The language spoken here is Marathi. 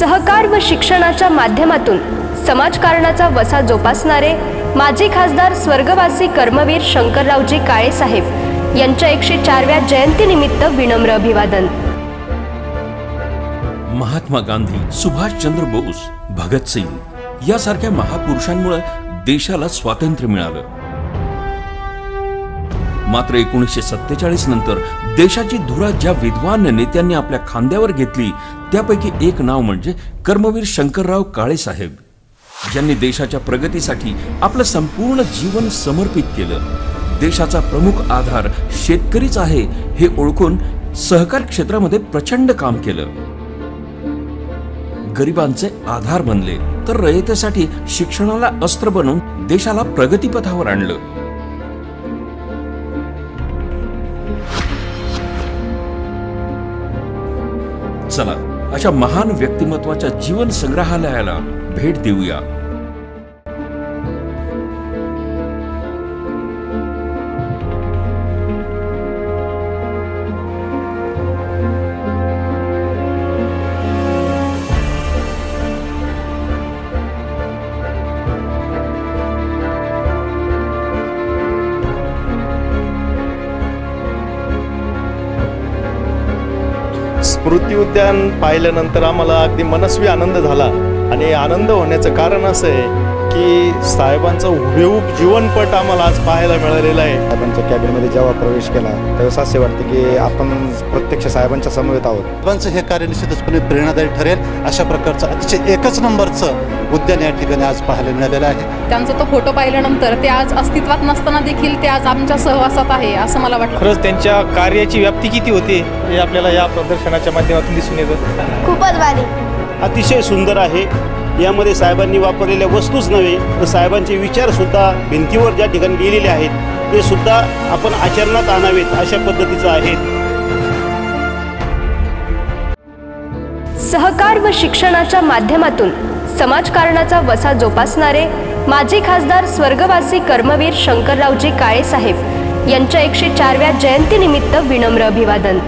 सहकार व शिक्षणाच्या माध्यमातून समाजकारणाचा वसा जोपासणारे माजी खासदार स्वर्गवासी कर्मवीर शंकररावजी काळेसाहेब यांच्या एकशे चारव्या जयंतीनिमित्त विनम्र अभिवादन. महात्मा गांधी सुभाषचंद्र बोस भगतसिंग यासारख्या महापुरुषांमुळे देशाला स्वातंत्र्य मिळालं. मात्र एकोणीसशे सत्तेचाळीस नंतर देशाची धुरा ज्या विद्वान नेत्यांनी आपल्या खांद्यावर घेतली त्यापैकी एक नाव म्हणजे कर्मवीर शंकरराव काळेसाहेब ज्यांनी देशाच्या प्रगतीसाठी आपलं संपूर्ण जीवन समर्पित केलं. देशाचा प्रमुख आधार शेतकरीच आहे हे ओळखून सहकार क्षेत्रामध्ये प्रचंड काम केलं. गरिबांचे आधार बनले तर रयतेसाठी शिक्षणाला अस्त्र बनवून देशाला प्रगतीपथावर आणलं. चला. अशा महान व्यक्तिमत्वाच्या जीवन संग्रहालयाला भेट देऊया. स्मृती उद्यान पाहिल्यानंतर आम्हाला अगदी मनस्वी आनंद झाला. आणि आनंद होण्याचं कारण असं आहे की साहेबांचा हुबेहूब जीवनपट आम्हाला आज पाहायला मिळालेला आहे. साहेबांच्या कॅबिनमध्ये जेव्हा प्रवेश केला त्यावेळेस असे वाटते की आपण प्रत्यक्ष साहेबांच्या समवेत आहोत. साहेबांचं हे कार्य निश्चितचपणे प्रेरणादायी ठरेल. अशा प्रकारचं अतिशय एकच नंबरचं उद्यान या ठिकाणी आज पाहायला मिळालेलं आहे. त्यांचा तो फोटो पाहिल्यानंतर ते आज अस्तित्वात नसताना देखील ते आज आमच्या सहवासात आहे असं मला वाटलं. खरंच त्यांच्या कार्याची व्याप्ती किती होती हे आपल्याला या प्रदर्शनाच्या माध्यमातून दिसून येतं. खूपच भारी. अतिशय सुंदर आहे. यामध्ये साहेबांनी वापरलेल्या वस्तूच नव्हे तर साहेबांचे विचारसुद्धा भिंतीवर ज्या ठिकाणी लिहिलेले आहेत ते सुद्धा आपण आचरणात आणावेत अशा पद्धतीचं आहे. सहकार व शिक्षणाच्या माध्यमातून समाजकारणाचा वसा जोपासणारे माजी खासदार स्वर्गवासी कर्मवीर शंकररावजी काळेसाहेब यांच्या एकशे चारव्या जयंतीनिमित्त विनम्र अभिवादन.